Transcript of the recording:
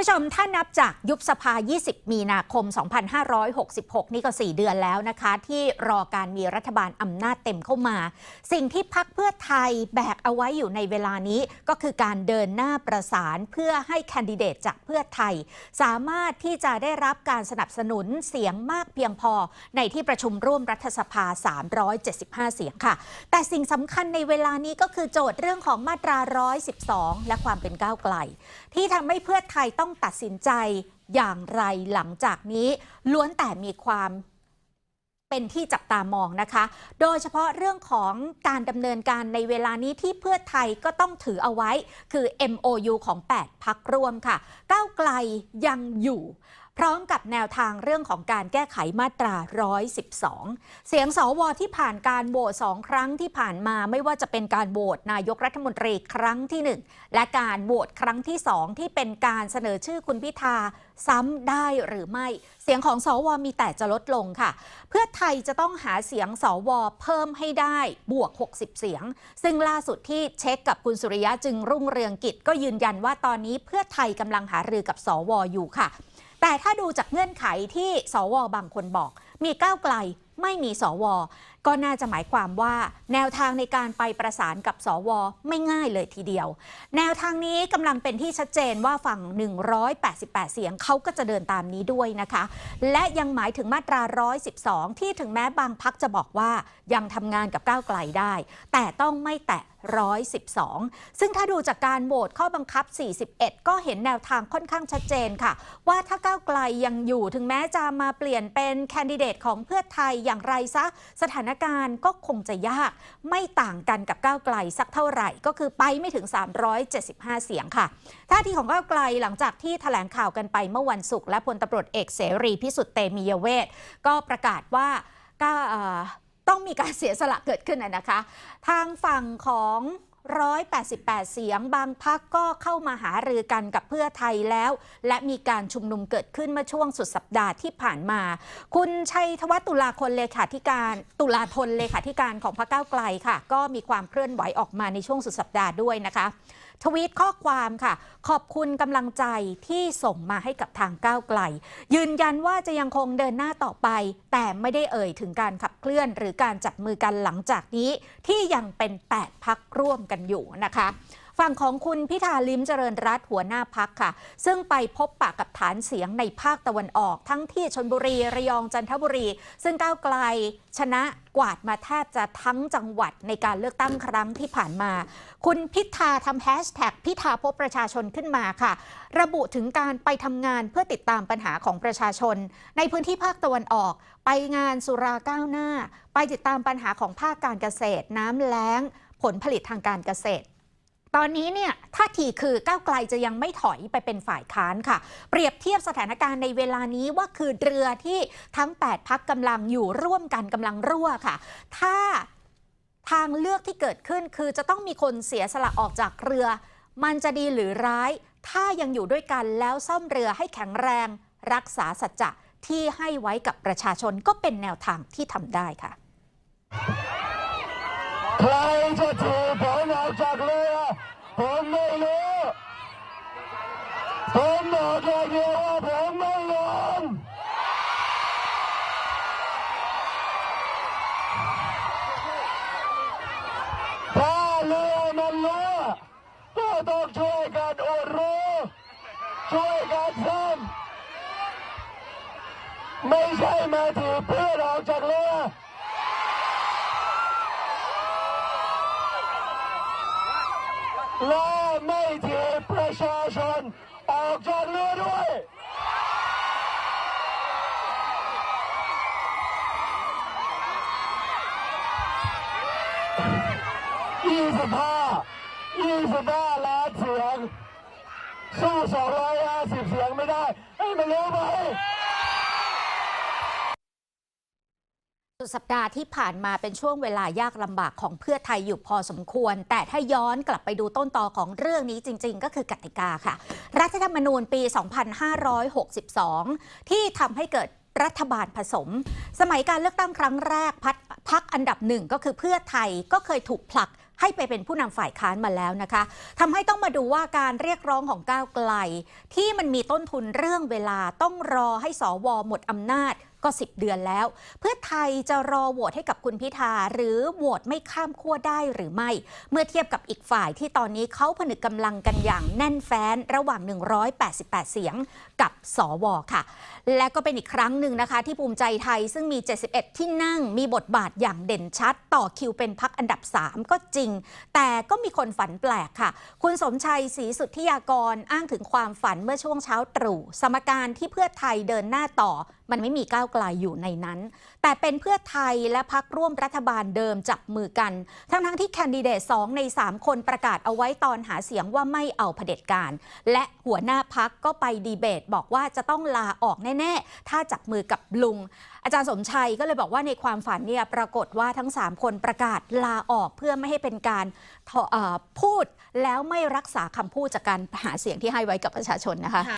ผู้ชมถ้านับจากยุบสภา 20 มีนาคม 2566 นี่ก็ 4 เดือนแล้วนะคะ ที่รอการมีรัฐบาลอำนาจเต็มเข้ามา สิ่งที่พักเพื่อไทยแบกเอาไว้อยู่ในเวลานี้ก็คือการเดินหน้าประสานเพื่อให้แคนดิเดตจากเพื่อไทย สามารถที่จะได้รับการสนับสนุนเสียงมากเพียงพอ ในที่ประชุมร่วมรัฐสภา 375 เสียงค่ะ แต่สิ่งสำคัญในเวลานี้ก็คือโจทย์เรื่องของมาตรา 112 และความเป็นก้าวไกล ที่ทำให้เพื่อไทยต้องตัดสินใจอย่างไรหลังจากนี้ ล้วนแต่มีความเป็นที่จับตามองนะคะ โดยเฉพาะเรื่องของการดำเนินการในเวลานี้ที่เพื่อไทยก็ต้องถือเอาไว้ คือ MOU ของ 8 พักร่วมค่ะ ก้าวไกลยังอยู่ ร้อมกับแนวทางเรื่องของการแก้ไขมาตรา 112 เสียงสวที่ผ่านการโหวตสองครั้งที่ผ่านมาไม่ว่าจะเป็นการโหวตนายกรัฐมนตรีครั้งที่ 1 และการโหวตครั้งที่ 2 ที่เป็นการเสนอชื่อคุณพิธาซ้ำได้หรือไม่ เสียงของสวมีแต่จะลดลงค่ะ เพื่อไทยจะต้องหาเสียงสวเพิ่มให้ได้บวก 60 เสียง ซึ่งล่าสุดที่เช็คกับคุณสุริยะจึงรุ่งเรืองกิจก็ยืนยันว่าตอนนี้เพื่อไทยกำลังหารือกับสวอยู่ค่ะ แต่ถ้าดูจากเงื่อนไขที่สวบางคนบอก มีก้าวไกลไม่มีสวก็น่าจะหมายความว่า แนวทางในการไปประสานกับสวไม่ง่ายเลยทีเดียว แนวทางนี้กำลังเป็นที่ชัดเจนว่าฝั่ง 188 เสียงเขาก็จะเดินตามนี้ด้วยนะคะ และยังหมายถึงมาตรา 112 ที่ถึงแม้บางพักจะบอกว่ายังทำงานกับก้าวไกลได้ แต่ต้องไม่แตะ112 ซึ่งถ้าดูจากการโหวตข้อบังคับ 41 ก็เห็นแนวทางค่อนข้างชัดเจนค่ะ ว่าถ้าก้าวไกลยังอยู่ถึงแม้จะมาเปลี่ยนเป็นแคนดิเดตของเพื่อไทยอย่างไรซะสถานการณ์ก็คงจะยากไม่ต่างกันกับก้าวไกลสักเท่าไหร่ ก็คือไปไม่ถึง 375 เสียงค่ะท่าทีของก้าวไกลหลังจากที่แถลงข่าวกันไปเมื่อวันศุกร์และพลตำรวจเอกเสรีพิสุทธิ์เตมียเวทก็ประกาศว่าก็ต้องมีการเสียสละเกิดขึ้นนะคะ ทางฝั่งของ 188 เสียง บางพักก็เข้ามาหารือกันกับเพื่อไทยแล้ว และมีการชุมนุมเกิดขึ้นเมื่อช่วงสุดสัปดาห์ที่ผ่านมา คุณชัยธวัฒน์ตุลาคนเลขาธิการตุลาธนเลขาธิการของพรรคก้าวไกลค่ะ ก็มีความเคลื่อนไหวออกมาในช่วงสุดสัปดาห์ด้วยนะคะ ทวีตข้อความค่ะ ขอบคุณกำลังใจที่ส่งมาให้กับทางก้าวไกล ยืนยันว่าจะยังคงเดินหน้าต่อไป แต่ไม่ได้เอ่ยถึงการขับเคลื่อน หรือการจับมือกันหลังจากนี้ ที่ยังเป็น 8 พักร่วมกันอยู่นะคะ ฝั่งของคุณพิธาลิมเจริญรัตหัวหน้าพักค่ะ ซึ่งไปพบปะกับฐานเสียงในภาคตะวันออก ทั้งที่ชนบุรี ระยองจันทบุรี ซึ่งก้าวไกลชนะกวาดมาแทบจะทั้งจังหวัดในการเลือกตั้งครั้งที่ผ่านมา คุณพิธาทำแฮชแท็กพิธาพบประชาชนขึ้นมาค่ะ ระบุถึงการไปทำงานเพื่อติดตามปัญหาของประชาชน ในพื้นที่ภาคตะวันออก ไปงานสุราก้าวหน้า ไปติดตามปัญหาของภาคการเกษตร น้ำแล้ง ผลผลิตทางการเกษตร ตอนนี้เนี่ยท่าทีคือก้าวไกลจะยังไม่ถอยไปเป็นฝ่ายค้านค่ะ เปรียบเทียบสถานการณ์ในเวลานี้ว่าคือเรือที่ทั้ง 8 พักกำลังอยู่ร่วมกันกำลังรั่วค่ะ ถ้าทางเลือกที่เกิดขึ้นคือจะต้องมีคนเสียสละออกจากเรือ มันจะดีหรือร้าย ถ้ายังอยู่ด้วยกันแล้วซ่อมเรือให้แข็งแรง รักษาสัจจะที่ให้ไว้กับประชาชนก็เป็นแนวทางที่ทำได้ค่ะใครจะถือผมออกจากเรือ ผมไม่รู้ ผมบอกอย่างเดียวว่าผมไม่ยอมถ้าเรือมันรั่วก็ต้องช่วยกันอดรู้ช่วยกันซ่อมไม่ใช่มาถือเพื่อนออกจากเรือและไม่ถีบประชาชน ออกจากเรือด้วย ยี่สิบห้ายี่สิบห้าล้านเสียงสู้สองร้อยห้าสิบเสียงไม่ได้ ให้มันรู้ไห สุดสัปดาห์ที่ผ่านมาเป็นช่วงเวลายากลำบากของเพื่อไทยอยู่พอสมควร แต่ถ้าย้อนกลับไปดูต้นตอของเรื่องนี้จริง ๆ ก็คือกติกาค่ะ รัฐธรรมนูญปี 2562 ที่ทำให้เกิดรัฐบาลผสม สมัยการเลือกตั้งครั้งแรกพักพักอันดับหนึ่งก็คือเพื่อไทยก็เคยถูกผลักให้ไปเป็นผู้นำฝ่ายค้านมาแล้วนะคะทำให้ต้องมาดูว่าการเรียกร้องของก้าวไกล ที่มันมีต้นทุนเรื่องเวลาต้องรอให้สวหมดอำนาจ ก็ 10 เดือนแล้ว เพื่อไทยจะรอโหวตให้กับคุณพิธาหรือโหวตไม่ข้ามขั้วได้หรือไม่ เมื่อเทียบกับอีกฝ่ายที่ตอนนี้เขาผนึกกำลังกันอย่างแน่นแฟ้นระหว่าง 188 เสียงกับสวค่ะ และก็เป็นอีกครั้งหนึ่งนะคะ ที่ภูมิใจไทยซึ่งมี 71 ที่นั่งมีบทบาทอย่างเด่นชัด ต่อคิวเป็นพักอันดับ 3 ก็จริง แต่ก็มีคนฝันแปลกค่ะ คุณสมชัยศรีสุทธิยากรอ้างถึงความฝันเมื่อช่วงเช้าตรู่สมการที่เพื่อไทยเดินหน้าต่อ มันไม่มีก้าวไกลอยู่ในนั้น แต่เป็นเพื่อไทยและพักร่วมรัฐบาลเดิมจับมือกัน ทั้งๆที่แคนดิเดต 2 ใน 3 คนประกาศเอาไว้ตอนหาเสียงว่าไม่เอาเผด็จการ และหัวหน้าพักก็ไปดีเบต บอกว่าจะต้องลาออกแน่ ๆ ถ้าจับมือกับลุง อาจารย์สมชัยก็เลยบอกว่าในความฝันเนี่ยปรากฏว่าทั้ง 3 คนประกาศลาออกเพื่อไม่ให้เป็นการพูดแล้วไม่รักษาคำพูดจากการหาเสียงที่ให้ไว้กับประชาชนนะคะ